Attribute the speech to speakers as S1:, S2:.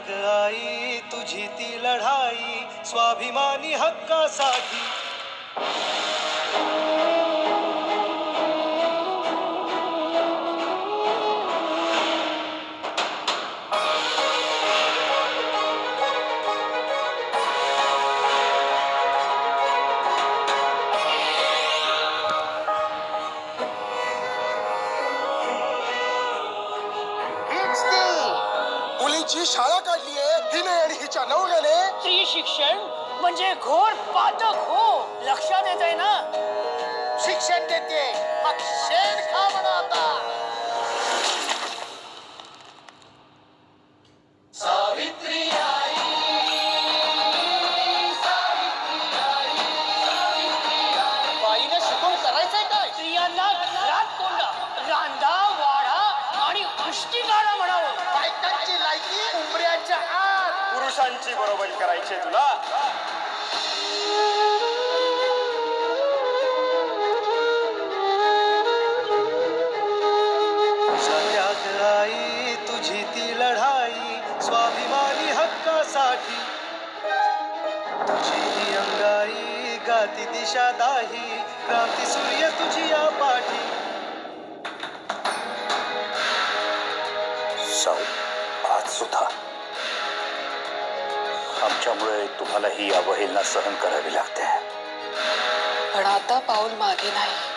S1: अग
S2: आई तुझी ती लढाई स्वाभिमानी हक्कासाठी. मुलींची शाळा काढलीये हिने आणि हिच्या नवऱ्याने.
S3: स्त्री शिक्षण म्हणजे घोर पातक हो. लक्षात येत आहे ना?
S2: शिक्षण देते. मग शेण खा म्हणा आता. बाईने शिकून करायचंय काय?
S3: स्त्रियांना घरात कोंडा रांदा वाडा आणि उष्टी काढा म्हणावं
S2: बायकांची लायकी उमऱ्याच्या आत.
S1: पुरुषांची बरोबरी करायची आहे तुला. सत्यात आई तुझी ती लढाई स्वाभिमानी हक्कासाठी. तुझी ही अंगाई गाती दिशा दाही क्रांती सूर्य
S4: साऊ आज सुद्धा. आमच्यामुळे तुम्हाला ही अवहेलना सहन करावी लागते.
S5: पण आता पाऊल मागे नाही.